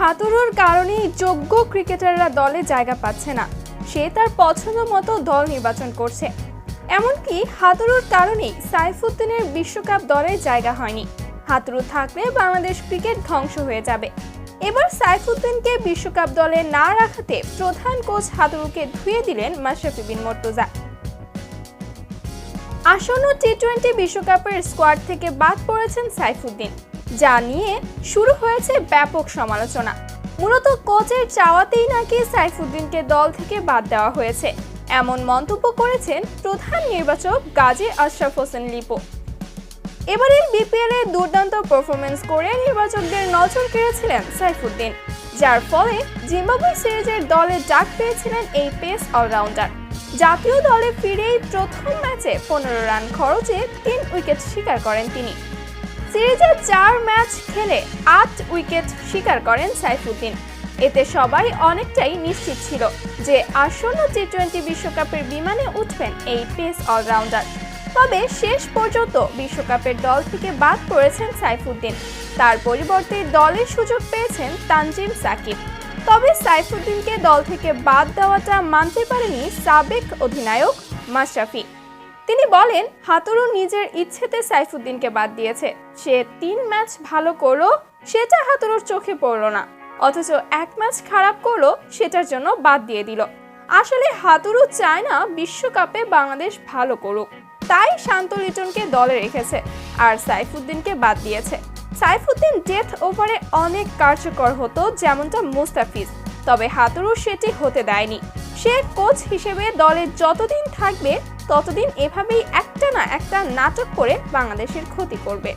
হাতুড়ুর কারণেই যোগ্য ক্রিকেটাররা দলে জায়গা পাচ্ছে না। সে তার পছন্দ মতো দল নির্বাচন করছে। এমনকি হাতুড়ুর কারণেই সাইফুদ্দিনের বিশ্বকাপ দলে জায়গা হয়নি। হাতুড়ু থাকলে বাংলাদেশ ক্রিকেট ধ্বংস হয়ে যাবে। এবার সাইফুদ্দিনকে বিশ্বকাপ দলে না রাখাতে প্রধান কোচ হাতুড়ুকে ধুয়ে দিলেন মাশরাফি বিন মর্তুজা। আসন্ন টি টোয়েন্টি বিশ্বকাপের স্কোয়াড থেকে বাদ পড়েছেন সাইফুদ্দিন। যা নিয়ে শুরু হয়েছে ব্যাপক সমালোচনা। মূলত কোচের চাওয়াতেই নাকি সাইফুদ্দিনকে দল থেকে বাদ দেওয়া হয়েছে। এমন মন্তব্য করেছেন প্রধান নির্বাচক গাজী আশরাফ হোসেন লিপো। এবারের বিপিএল এ দুর্দান্ত পারফরমেন্স করে নির্বাচকদের নজর কেড়েছিলেন সাইফুদ্দিন, যার ফলে জিম্বাবুয়ে সিরিজের দলে ডাক পেয়েছিলেন এই পেস অলরাউন্ডার জাতীয় দলে ফিরেই প্রথম ম্যাচে পনেরো রান খরচে তিন উইকেট শিকার করেন তিনি। সিরিজে চার ম্যাচ খেলে আট উইকেট শিকার করেন সাইফুদ্দিন। এতে সবাই অনেকটাই নিশ্চিত ছিল যে আসন্ন টি টোয়েন্টি বিশ্বকাপের বিমানে উঠবেন এই পেস অলরাউন্ডার। তবে শেষ পর্যন্ত বিশ্বকাপের দল থেকে বাদ পড়েছেন সাইফুদ্দিন। তার পরিবর্তে দলের সুযোগ পেয়েছেন তানজিম সাকিব। তবে সাইফুদ্দিনকে দল থেকে বাদ দেওয়াটা মানতে পারেনি সাবেক অধিনায়ক মাশরাফি। তিনি বলেন, হাতুরু নিজের ইচ্ছেতে সাইফুদ্দিনকে বাদ দিয়েছে। সে তিন ম্যাচ ভালো করল, সেটা হাতুরুর চোখে পড়ল না। অথচ এক ম্যাচ খারাপ করল, সেটার জন্য বাদ দিয়ে দিল। আসলে হাতুরু চায় না বিশ্বকাপে বাংলাদেশ ভালো করুক। তাই শান্ত লিটনকে দলে রেখেছে আর সাইফুদ্দিনকে বাদ দিয়েছে। সাইফুদ্দিন ডেথ ওভারে অনেক কার্যকর হতো যেমনটা মুস্তাফিজ, তবে হাতুরু সেটি হতে দেয়নি। সে কোচ হিসেবে দলে যতদিন থাকবে ততদিন এভাবেই একটা না একটা নাটক করে বাংলাদেশের ক্ষতি করবে।